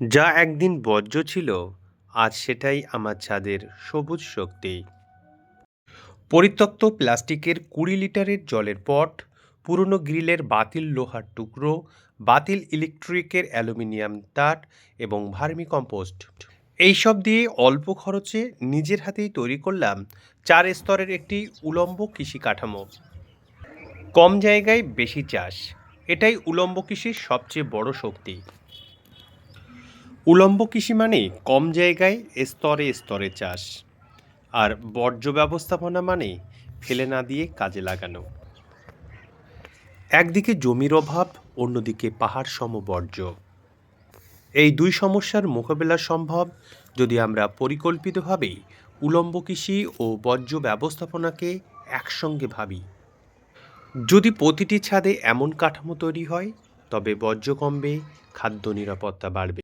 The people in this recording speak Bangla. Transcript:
যা একদিন বর্জ্য ছিল, আজ সেটাই আমার ছাদের সবুজ শক্তি। পরিত্যক্ত প্লাস্টিকের কুড়ি লিটারের জলের পট, পুরনো গ্রিলের বাতিল লোহার টুকরো, বাতিল ইলেকট্রিকের অ্যালুমিনিয়াম তার এবং ভার্মি কম্পোস্ট। এইসব দিয়ে অল্প খরচে নিজের হাতেই তৈরি করলাম চার স্তরের একটি উলম্ব কৃষি কাঠামো। কম জায়গায় বেশি চাষ, এটাই উলম্ব কৃষির সবচেয়ে বড় শক্তি। উলম্ব কৃষি মানে কম জায়গায় স্তরে স্তরে চাষ, আর বর্জ্য ব্যবস্থাপনা মানে ফেলে না দিয়ে কাজে লাগানো। একদিকে জমির অভাব, অন্যদিকে পাহাড় সম বর্জ্য এই দুই সমস্যার মোকাবেলা সম্ভব যদি আমরা পরিকল্পিতভাবে উলম্ব কৃষি ও বর্জ্য ব্যবস্থাপনাকে একসঙ্গে ভাবি। যদি প্রতিটি ছাদে এমন কাঠামো তৈরি হয়, তবে বর্জ্য কমবে, খাদ্য নিরাপত্তা বাড়বে।